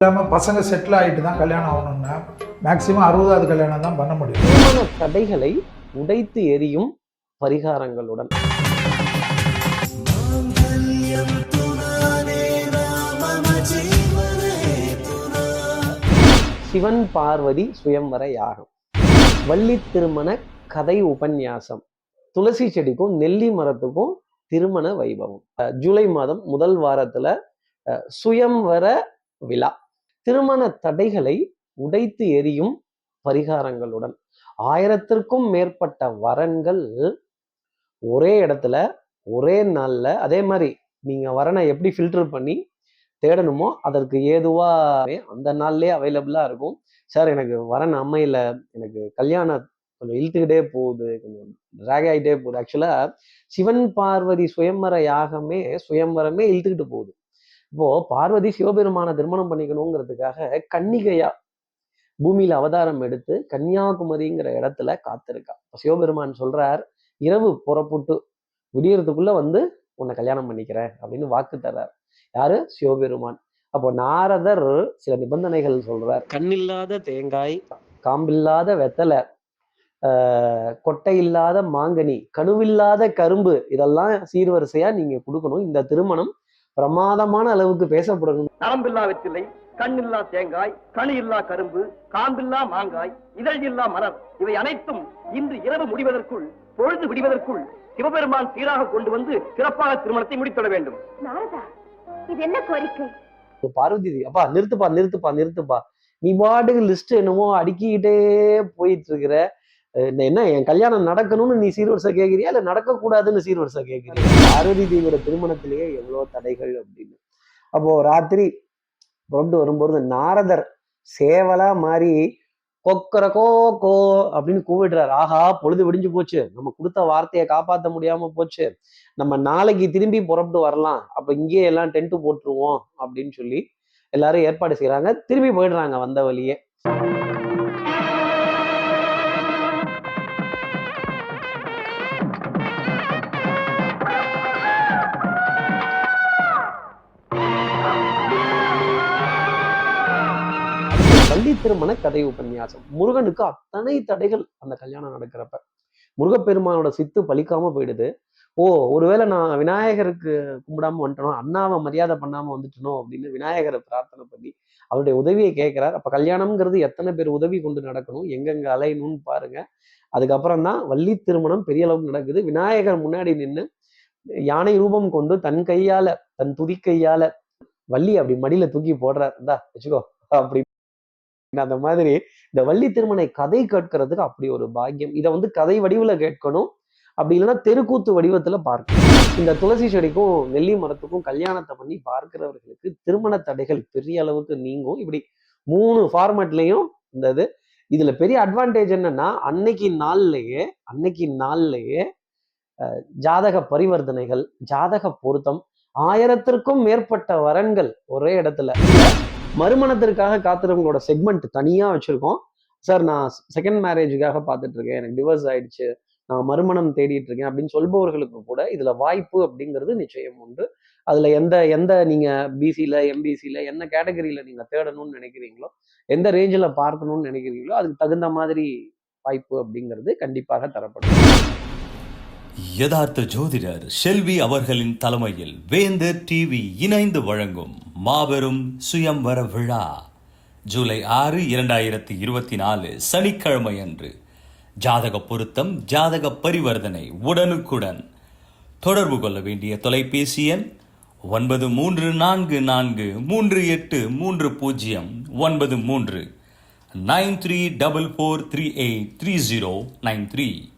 இல்லாமல் பசங்க செட்டில் ஆகிட்டு தான் கல்யாணம் ஆகணும்னா மேக்ஸிமம் அறுபதாவது கல்யாணம் தான் பண்ண முடியும். திருமண தடைகளை உடைத்து எரியும் பரிகாரங்களுடன். சிவன் பார்வதி சுயம்வர யாகம். வள்ளி திருமண கதை உபன்யாசம். துளசி செடிக்கும் நெல்லி மரத்துக்கும் திருமண வைபவம். அஹ் ஜூலை மாதம் முதல் வாரத்துல அஹ், சுயம்வர விழா. திருமண தடைகளை உடைத்து எரியும் பரிகாரங்களுடன். ஆயிரத்திற்கும் மேற்பட்ட வரன்கள் ஒரே இடத்துல ஒரே நாளில் அதே மாதிரி நீங்கள் வரனை எப்படி ஃபில்டர் பண்ணி தேடணுமோ அதற்கு ஏதுவாகவே அந்த நாள்லேயே அவைலபிளாக இருக்கும். சார் எனக்கு வரன் அம்மையில் எனக்கு கல்யாணம் கொஞ்சம் இழுத்துக்கிட்டே போகுது கொஞ்சம் ட்ராக் ஆகிட்டே போகுது. ஆக்சுவலாக சிவன் பார்வதி சுயம்வர யாகமே சுயம்வரமே இழுத்துக்கிட்டு போகுது. இப்போ பார்வதி சிவபெருமான திருமணம் பண்ணிக்கணுங்கிறதுக்காக கன்னிகையா பூமியில அவதாரம் எடுத்து கன்னியாகுமரிங்கிற இடத்துல காத்திருக்கா. சிவபெருமான் சொல்றார் இரவு புறப்பட்டு விடியறதுக்குள்ள வந்து உன்னை கல்யாணம் பண்ணிக்கிறேன் அப்படின்னு வாக்கு தர்றார். யாரு? சிவபெருமான். அப்போ நாரதர் சில நிபந்தனைகள் சொல்றார். கண்ணில்லாத தேங்காய் காம்பில்லாத வெத்தலை ஆஹ் கொட்டை இல்லாத மாங்கனி கணுவில்லாத கரும்பு இதெல்லாம் சீர்வரிசையா நீங்க கொடுக்கணும். இந்த திருமணம் பிரமாதமான அளவுக்கு பேசப்படணும். நரம்பில்லா வெற்றிலை கண்ணில்லா தேங்காய் கனி இல்லா கரும்பு காம்பில்லா மாங்காய் இதழ் இல்லா மலர் இவை அனைத்தும் இன்று இரவு முடிவதற்குள் பொழுது விடிவதற்குள் சிவபெருமான் சீராக கொண்டு வந்து சிறப்பாக திருமணத்தை முடித்துவிட வேண்டும். நாரதா இது என்ன கோரிக்கை? பார்வதி அப்பா நிறுத்துப்பா நிறுத்துப்பா நிறுத்துப்பா. நீ பாட்டுக்கு லிஸ்ட் என்னமோ அடுக்கிக்கிட்டே போயிட்டு இருக்கிற என்ன என் கல்யாணம் நடக்கணும்னு நீ சீர்வரிசை கேட்குறியா இல்ல நடக்கக்கூடாதுன்னு சீர்வரிசை கேட்குறியா பார்வதி திருமணத்திலேயே எவ்வளவு தடைகள் அப்படின்னு. அப்போ ராத்திரி புறப்பட்டு வரும்போது நாரதர் சேவலா மாறி கொக்கர கோ கோ அப்படின்னு கூவிடுறாரு. ஆஹா பொழுது விடிஞ்சு போச்சு. நம்ம கொடுத்த வார்த்தையை காப்பாத்த முடியாம போச்சு. நம்ம நாளைக்கு திரும்பி புறப்பட்டு வரலாம். அப்ப இங்கேயே எல்லாம் டென்ட் போட்டுருவோம் அப்படின்னு சொல்லி எல்லாரும் ஏற்பாடு செய்யறாங்க திரும்பி போயிடுறாங்க வந்த வழியே. பள்ளி திருமண கதை உபன்யாசம். முருகனுக்கு அத்தனை தடைகள் அந்த கல்யாணம் நடக்கிறப்ப. முருகப்பெருமானோட சித்து பலிக்காம போயிடுது. ஓ ஒருவேளை நான் விநாயகருக்கு கும்பிடாம வந்துட்டனோ அண்ணாவை மரியாதை பண்ணாம வந்துட்டனோ அப்படின்னு விநாயகரை பிரார்த்தனை பண்ணி அவருடைய உதவியை கேட்கிறார். அப்ப கல்யாணம்ங்கிறது எத்தனை பேர் உதவி கொண்டு நடக்கணும் எங்கெங்க அலையணும்னு பாருங்க. அதுக்கப்புறம் தான் வள்ளி திருமணம் பெரிய அளவுக்கு நடக்குது. விநாயகர் முன்னாடி நின்று யானை ரூபம் கொண்டு தன் கையால தன் துதி கையால வள்ளி அப்படி மடியில தூக்கி போடுறார். இந்தா வச்சுக்கோ அப்படி அந்த மாதிரி இந்த வள்ளி திருமணை கதை கேட்கறதுக்கு அப்படி ஒரு பாக்கியம். இதை வந்து கதை வடிவில் கேட்கணும். அப்படி இல்லைன்னா தெருக்கூத்து வடிவத்தில் பார்க்கணும். இந்த துளசி செடிக்கும் வெள்ளி மரத்துக்கும் கல்யாணத்தை பண்ணி பார்க்கிறவர்களுக்கு திருமண தடைகள் பெரிய அளவுக்கு நீங்கும். இப்படி மூணு ஃபார்மேட்லையும் இந்த இது. இதுல பெரிய அட்வான்டேஜ் என்னன்னா அன்னைக்கு நாள்லயே அன்னைக்கு நாள்லயே ஜாதக பரிவர்த்தனைகள் ஜாதக பொருத்தம் ஆயிரத்திற்கும் மேற்பட்ட வரன்கள் ஒரே இடத்துல. மறுமணத்திற்காக காத்திரவங்களோட செக்மெண்ட் தனியாக வச்சுருக்கோம். சார் நான் செகண்ட் மேரேஜுக்காக பார்த்துட்டு இருக்கேன் எனக்கு டிவோர்ஸ் ஆயிடுச்சு. நான் மறுமணம் தேடிட்டு இருக்கேன் அப்படின்னு சொல்பவர்களுக்கு கூட இதுல வாய்ப்பு அப்படிங்கிறது நிச்சயம் உண்டு. அதுல எந்த எந்த நீங்க பிசியில எம்பிசியில என்ன கேட்டகரியில நீங்க தேடணும்னு நினைக்கிறீங்களோ எந்த ரேஞ்சில் பார்க்கணும்னு நினைக்கிறீங்களோ அதுக்கு தகுந்த மாதிரி வாய்ப்பு அப்படிங்கிறது கண்டிப்பாக தரப்படும். யதார்த்த ஜோதிடர் ஷெல்வி அவர்களின் தலைமையில் வேந்தர் டிவி இணைந்து வழங்கும் மாபெரும் சுயம்வர விழா. ஜூலை ஆறு இரண்டாயிரத்தி இருபத்தி நாலு சனிக்கிழமை அன்று ஜாதக பொருத்தம் ஜாதக பரிவர்த்தனை உடனுக்குடன். தொடர்பு கொள்ள வேண்டிய தொலைபேசி எண் ஒன்பது மூன்று நான்கு நான்கு மூன்று எட்டு மூன்று பூஜ்ஜியம் ஒன்பது மூன்று nine three double four three eight three zero nine three.